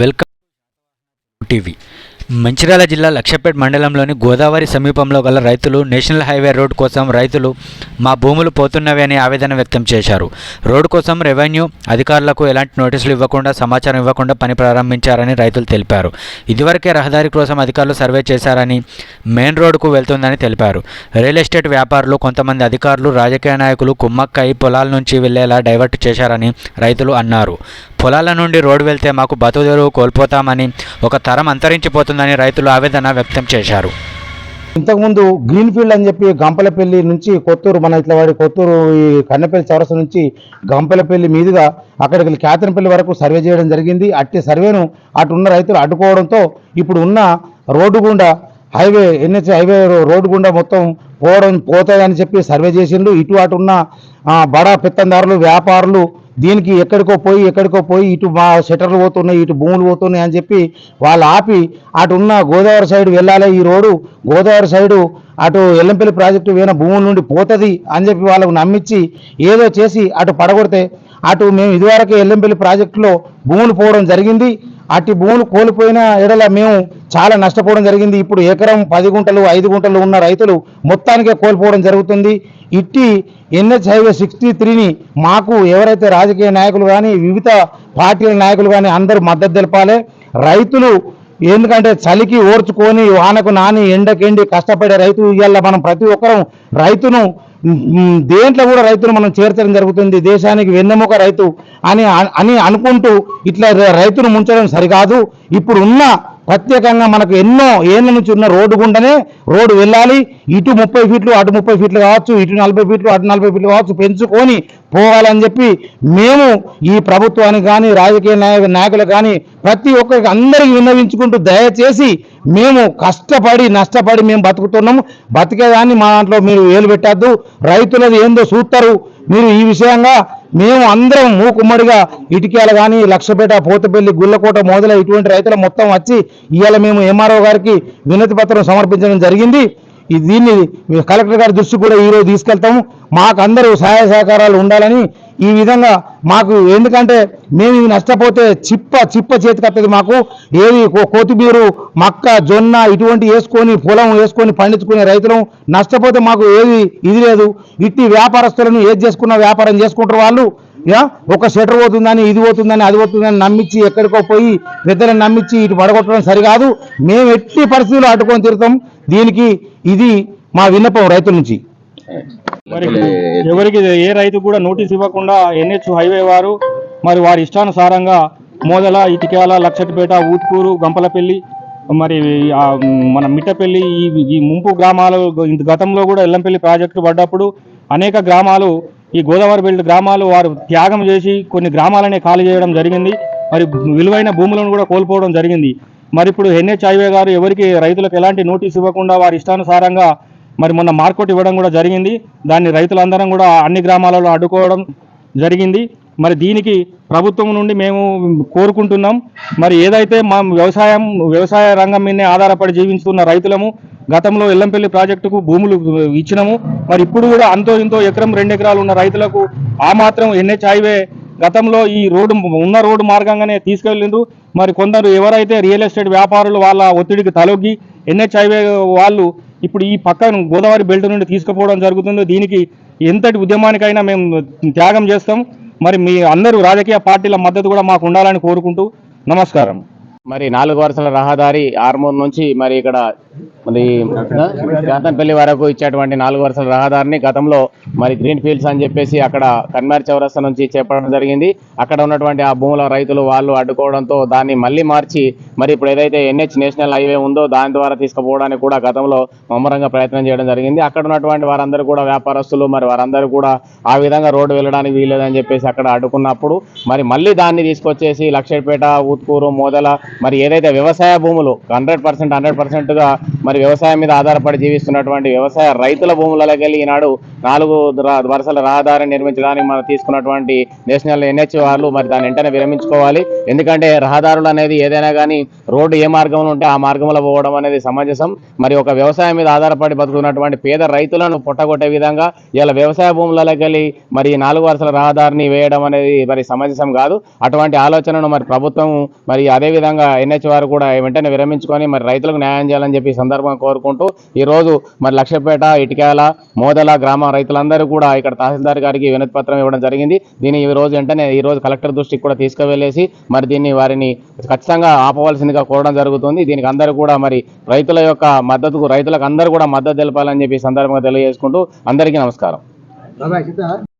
Welcome TV Mancherial జిల్లా లక్షపేట మండలంలోని గోదావరి సమీపంలో గల రైతులు నేషనల్ హైవే రోడ్ కోసం రైతులు మా భూములు పోతున్నవి అని ఆవేదన వ్యక్తం చేశారు. రోడ్డు కోసం రెవెన్యూ అధికారులకు ఎలాంటి నోటీసులు ఇవ్వకుండా సమాచారం ఇవ్వకుండా పని ప్రారంభించారని రైతులు తెలిపారు. ఇదివరకే రహదారి కోసం అధికారులు సర్వే చేశారని మెయిన్ రోడ్డుకు వెళ్తుందని తెలిపారు. రియల్ ఎస్టేట్ వ్యాపారులు కొంతమంది అధికారులు రాజకీయ నాయకులు కుమ్మక్కై పొలాల నుంచి వెళ్ళేలా డైవర్ట్ చేశారని రైతులు అన్నారు. పొలాల నుండి రోడ్డు వెళ్తే మాకు బతుకుదెరువు కోల్పోతామని ఒక తరం అంతరించిపోతుంది అంతరించిపోతుందని రైతులు ఆవేదన వ్యక్తం చేశారు. ఇంతకుముందు గ్రీన్ ఫీల్డ్ అని చెప్పి గంపలపల్లి నుంచి కొత్తూరు మన ఇట్లా వాడి కొత్తూరు ఈ కన్నపల్లి చౌరస నుంచి గంపలపల్లి మీదుగా అక్కడికి వెళ్ళి వరకు సర్వే చేయడం జరిగింది. అట్టి సర్వేను అటు ఉన్న రైతులు అడ్డుకోవడంతో ఇప్పుడు ఉన్న రోడ్డు గుండా హైవే ఎన్హెచ్ హైవే రోడ్డు గుండా మొత్తం పోవడం పోతాయని చెప్పి సర్వే చేసిండు ఇటు అటు ఉన్న బడా పెత్తందారులు వ్యాపారులు దీనికి ఎక్కడికో పోయి ఎక్కడికో పోయి ఇటు మా షటర్లు పోతున్నాయి ఇటు భూములు పోతున్నాయి అని చెప్పి వాళ్ళు ఆపి అటు ఉన్న గోదావరి సైడ్ వెళ్ళాలి ఈ రోడ్డు గోదావరి సైడు అటు ఎల్లంపల్లి ప్రాజెక్టు వేన భూముల నుండి పోతుంది అని చెప్పి వాళ్ళకు నమ్మించి ఏదో చేసి అటు పడగొడితే అటు మేము ఇదివరకే ఎల్లంపల్లి ప్రాజెక్టులో భూములు పోవడం జరిగింది. అట్టి భూములు కోల్పోయిన ఎడల మేము చాలా నష్టపోవడం జరిగింది. ఇప్పుడు ఎకరం పది గుంటలు ఐదు గుంటలు ఉన్న రైతులు మొత్తానికే కోల్పోవడం జరుగుతుంది. ఇట్టి ఎన్హెచ్ హైవే సిక్స్టీ త్రీని మాకు ఎవరైతే రాజకీయ నాయకులు కానీ వివిధ పార్టీల నాయకులు కానీ అందరూ మద్దతు తెలపాలి. రైతులు ఎందుకంటే చలికి ఓర్చుకొని వానకు నాని ఎండకెండి కష్టపడే రైతు ఇవాళ మనం ప్రతి ఒక్కరం రైతును దేంట్లో కూడా రైతును మనం చేర్చడం జరుగుతుంది. దేశానికి వెన్నెముక రైతు అని అని అనుకుంటూ ఇట్లా రైతును ముంచడం సరికాదు. ఇప్పుడు ఉన్న ప్రత్యేకంగా మనకు ఎన్నో ఏళ్ళ నుంచి ఉన్న రోడ్డు గుండనే రోడ్డు వెళ్ళాలి. ఇటు ముప్పై ఫీట్లు అటు ముప్పై ఫీట్లు కావచ్చు ఇటు నలభై ఫీట్లు అటు నలభై ఫీట్లు కావచ్చు. పెంచుకొని పోవాలని చెప్పి మేము ఈ ప్రభుత్వానికి కానీ రాజకీయ నాయక నాయకులకు కానీ ప్రతి ఒక్కరికి అందరికి విన్నవించుకుంటూ దయచేసి మేము కష్టపడి నష్టపడి మేము బతుకుతున్నాము. బతికేదాన్ని మా దాంట్లో మీరు వేలు పెట్టద్దు. రైతులది ఏందో చూస్తారు మీరు ఈ విషయంగా మేము అందరం మూకుమ్మడిగా ఇటికేల కానీ లక్షపేట పోతపల్లి గుల్లకోట మొదలైన ఇటువంటి రైతులు మొత్తం వచ్చి ఇవాళ మేము ఎంఆర్ఓ గారికి వినతి పత్రం సమర్పించడం జరిగింది. దీన్ని కలెక్టర్ గారి దృష్టి కూడా ఈరోజు తీసుకెళ్తాము. మాకు అందరూ సహాయ సహకారాలు ఉండాలని ఈ విధంగా మాకు ఎందుకంటే మేము నష్టపోతే చిప్ప చిప్ప చేతికత్తది మాకు. ఏది కొత్తిమీరు మక్క జొన్న ఇటువంటి వేసుకొని పొలం వేసుకొని పండించుకునే రైతులం నష్టపోతే మాకు ఏది ఇది లేదు. ఇట్టి వ్యాపారస్తులను ఏది చేసుకున్న వ్యాపారం చేసుకుంటారు వాళ్ళు. ఒక షటర్ పోతుందని ఇది పోతుందని అది పోతుందని నమ్మించి ఎక్కడికో పోయి పెద్దలను నమ్మించి ఇటు పడగొట్టడం సరికాదు. మేము ఎట్టి పరిస్థితుల్లో అడ్డుకొని తిరుగుతాం. దీనికి ఇది మా విన్నపం రైతుల నుంచి. ఎవరికి ఏ రైతు కూడా నోటీస్ ఇవ్వకుండా ఎన్హెచ్ హైవే వారు మరి వారి ఇష్టానుసారంగా మోదల ఇటికాల లక్షటిపేట ఊత్కూరు గంపలపల్లి మరి మన మిట్టపల్లి ఈ ఈ ముంపు గ్రామాలు ఇంత గతంలో కూడా ఎల్లంపల్లి ప్రాజెక్టు పడ్డప్పుడు అనేక గ్రామాలు ఈ గోదావరి బెల్ట్ గ్రామాలు వారు త్యాగం చేసి కొన్ని గ్రామాలనే ఖాళీ చేయడం జరిగింది. మరి విలువైన భూములను కూడా కోల్పోవడం జరిగింది. మరి ఇప్పుడు ఎన్హెచ్ హైవే గారు ఎవరికి రైతులకు ఎలాంటి నోటీస్ ఇవ్వకుండా వారి ఇష్టానుసారంగా మరి మొన్న మార్కెట్ ఇవ్వడం కూడా జరిగింది. దాన్ని రైతులందరం కూడా అన్ని గ్రామాలలో అడ్డుకోవడం జరిగింది. మరి దీనికి ప్రభుత్వం నుండి మేము కోరుకుంటున్నాం. మరి ఏదైతే మా వ్యవసాయం వ్యవసాయ రంగం మీదనే ఆధారపడి జీవిస్తున్న రైతులము గతంలో ఎల్లంపల్లి ప్రాజెక్టుకు భూములు ఇచ్చినాము. మరి ఇప్పుడు కూడా అంతో ఇంతో ఎకరం రెండు ఎకరాలు ఉన్న రైతులకు ఆ మాత్రం ఎన్హెచ్ హైవే గతంలో ఈ రోడ్డు ఉన్న రోడ్డు మార్గంగానే తీసుకెళ్ళిండ్రు. మరి కొందరు ఎవరైతే రియల్ ఎస్టేట్ వ్యాపారులు వాళ్ళ ఒత్తిడికి తలొగ్గి ఎన్హెచ్ హైవే వాళ్ళు ఇప్పుడు ఈ పక్కన గోదావరి బెల్ట్ నుండి తీసుకుపోవడం జరుగుతుందో దీనికి ఎంతటి ఉద్యమానికైనా మేము త్యాగం చేస్తాం. మరి మీ అందరూ రాజకీయ పార్టీల మద్దతు కూడా మాకు ఉండాలని కోరుకుంటూ నమస్కారం. మరి నాలుగు వరుసల రహదారి ఆర్మూర్ నుంచి మరి ఇక్కడ మరి కాంతన్పల్లి వరకు ఇచ్చేటువంటి నాలుగు వరుసల రహదారిని గతంలో మరి గ్రీన్ ఫీల్డ్స్ అని చెప్పేసి అక్కడ కన్మార్ చౌరస్తా నుంచి చేపట్టడం జరిగింది. అక్కడ ఉన్నటువంటి ఆ భూముల రైతులు వాళ్ళు అడ్డుకోవడంతో దాన్ని మళ్ళీ మార్చి మరి ఇప్పుడు ఏదైతే ఎన్హెచ్ నేషనల్ హైవే ఉందో దాని ద్వారా తీసుకుపోవడానికి కూడా గతంలో ముమ్మరంగా ప్రయత్నం చేయడం జరిగింది. అక్కడ ఉన్నటువంటి వారందరూ కూడా వ్యాపారస్తులు మరి వారందరూ కూడా ఆ విధంగా రోడ్డు వెళ్ళడానికి వీలేదని చెప్పేసి అక్కడ అడ్డుకున్నప్పుడు మరి మళ్ళీ దాన్ని తీసుకొచ్చేసి లక్షపేట ఊత్కూరు మోదల మరి ఏదైతే వ్యవసాయ భూములు హండ్రెడ్ పర్సెంట్ హండ్రెడ్ పర్సెంట్గా మరి వ్యవసాయం మీద ఆధారపడి జీవిస్తున్నటువంటి వ్యవసాయ రైతుల భూములలో వెళ్ళి ఈనాడు నాలుగు వరుసల రహదారిని నిర్మించడానికి మనం తీసుకున్నటువంటి నేషనల్ ఎన్హెచ్ వాళ్ళు మరి దాన్ని వెంటనే విరమించుకోవాలి. ఎందుకంటే రహదారులు అనేది ఏదైనా కానీ రోడ్డు ఏ మార్గంలో ఉంటే ఆ మార్గంలో పోవడం అనేది సమంజసం. మరి ఒక వ్యవసాయం మీద ఆధారపడి బతుకుతున్నటువంటి పేద రైతులను పొట్టగొట్టే విధంగా ఇలా వ్యవసాయ భూములలోకి వెళ్ళి మరి నాలుగు వరుసల రహదారిని వేయడం అనేది మరి సమంజసం కాదు. అటువంటి ఆలోచనను మరి ప్రభుత్వం మరి అదే విధంగా ఎన్హెచ్ వారు కూడా వెంటనే విరమించుకొని మరి రైతులకు న్యాయం చేయాలని చెప్పి సందర్భంగా కోరుకుంటూ ఈ రోజు మరి లక్ష్యపేట ఇటుకాల మోదల గ్రామ రైతులందరూ కూడా ఇక్కడ తహసీల్దార్ గారికి వినతి పత్రం ఇవ్వడం జరిగింది. దీన్ని ఈ రోజు వెంటనే ఈ రోజు కలెక్టర్ దృష్టికి కూడా తీసుకువెళ్ళేసి మరి దీన్ని వారిని ఖచ్చితంగా ఆపవలసిందిగా కోరడం జరుగుతుంది. దీనికి అందరూ కూడా మరి రైతుల యొక్క మద్దతుకు రైతులకు అందరూ కూడా మద్దతు తెలపాలని చెప్పి సందర్భంగా తెలియజేసుకుంటూ అందరికీ నమస్కారం.